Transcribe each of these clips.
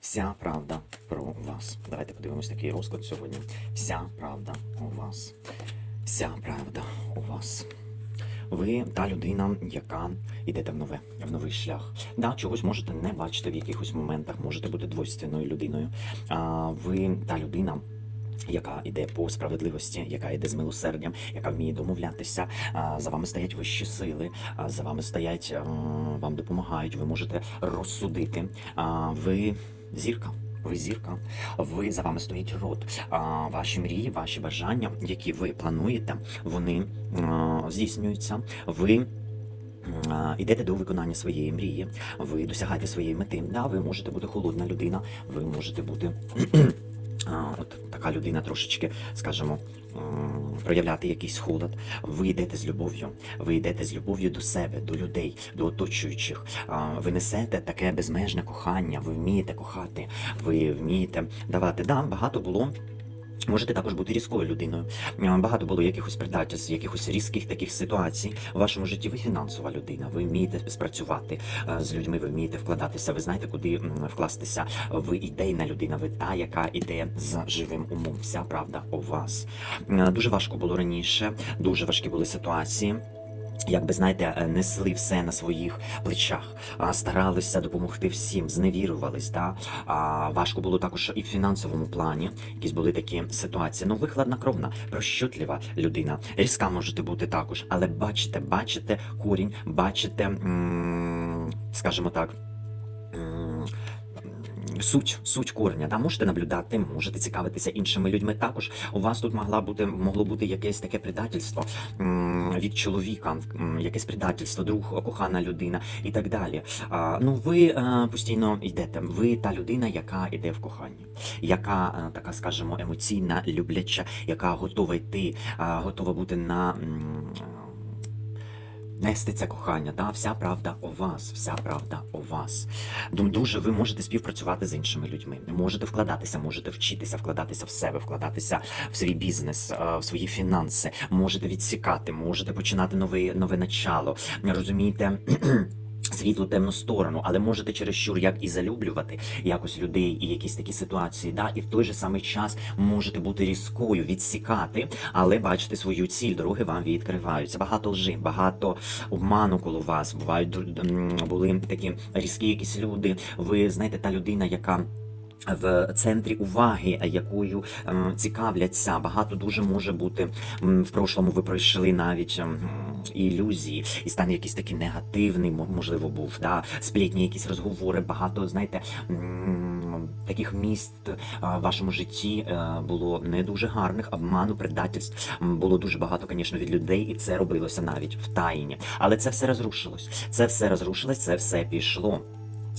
Вся правда про вас. Давайте подивимось такий розклад сьогодні. Вся правда у вас. Вся правда у вас. Ви та людина, яка йдете в нове, в новий шлях. Да, чогось можете не бачити в якихось моментах, можете бути двойственною людиною. А ви та людина. Яка йде по справедливості, яка йде з милосердям, яка вміє домовлятися. За вами стоять вищі сили, за вами стоять, вам допомагають. Ви можете розсудити. Ви зірка. Ви зірка, ви за вами стоїть рот. А ваші мрії, ваші бажання, які ви плануєте, вони а, здійснюються. Ви а, Йдете до виконання своєї мрії, ви досягаєте своєї мети. Да, ви можете бути холодна людина, ви можете бути от така людина трошечки, скажімо, проявляти якийсь холод. Ви йдете з любов'ю, ви йдете з любов'ю до себе, до людей, до оточуючих. Ви несете таке безмежне кохання, ви вмієте кохати, ви вмієте давати. Да, багато було. Можете також бути різкою людиною. Е, Багато було якихось предательств, якихось різких таких ситуацій в вашому житті. Ви фінансова людина, ви вмієте спрацювати е, з людьми, ви вмієте вкладатися, ви знаєте, куди вкластися. Ви ідейна людина, ви та, яка іде з живим умом. Вся правда у вас. Е, Дуже важко було раніше, дуже важкі були ситуації. Якби знаєте, е, несли все на своїх плечах, старалися допомогти всім, зневірувались. Да? Важко було також і в фінансовому плані. Якісь були такі ситуації. Ну, ви хладнокровна, прощутлива людина. Різка можете бути також, але бачите, бачите корінь, бачите, скажімо так. Суть, суть корня, да, можете наблюдати, можете цікавитися іншими людьми. Також у вас тут могла бути могло бути якесь таке предательство від чоловіка, якесь предательство, друг, кохана людина і так далі. Ну ви е, постійно йдете. Ви та людина, яка йде в коханні, яка е, така, скажімо, емоційна, любляча, яка готова йти, готова бути на. Нести це кохання, да? вся правда у вас, вся правда у вас. Дуже ви можете співпрацювати з іншими людьми, можете вкладатися, можете вчитися, вкладатися в себе, вкладатися в свій бізнес, е, в свої фінанси, можете відсікати, можете починати нове, нове начало. Розумієте? Світлу темну сторону, але можете чересчур як і залюблювати якось людей і якісь такі ситуації, да, і в той же самий час можете бути різкою, відсікати, але бачите свою ціль, дороги вам відкриваються. Багато лжи, багато обману коло вас. Бувають були такі різкі якісь люди. Ви знаєте, та людина, яка. В центрі уваги, якою ем, цікавляться, багато дуже може бути в прошлому. Ви пройшли навіть ем, ілюзії, і стан якийсь такий негативний, мо- можливо, був да сплітні якісь розговори. Багато знаєте таких місць е, в вашому житті е, було не дуже гарних, обману, предательств. Було дуже багато, звісно, від людей, і це робилося навіть в тайні. Але це все розрушилось. Це все розрушилось, це все пішло.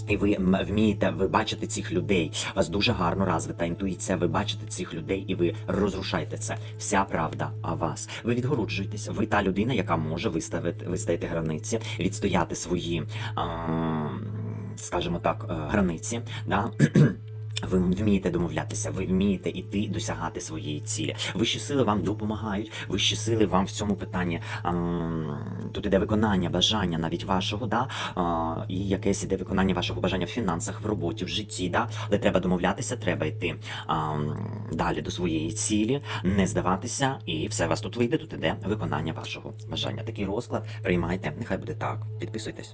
І ви вмієте, ви бачите цих людей. У вас дуже гарно розвита інтуїція. Ви бачите цих людей і ви розрушаєте це. Вся правда о вас. Ви відгороджуєтесь. Ви та людина, яка може виставити виставити границі, відстояти свої, а, скажімо так, е, границі. Да? Ви вмієте домовлятися, ви вмієте іти досягати своєї цілі. Вищі сили вам допомагають, вищі сили вам в цьому питанні. ам, тут іде виконання бажання навіть вашого, да, а, і якесь іде виконання вашого бажання в фінансах, в роботі, в житті. Да, але треба домовлятися, треба йти ам, далі до своєї цілі, не здаватися, і все вас тут вийде. Тут іде виконання вашого бажання. Такий розклад приймайте. Нехай буде так. Підписуйтесь.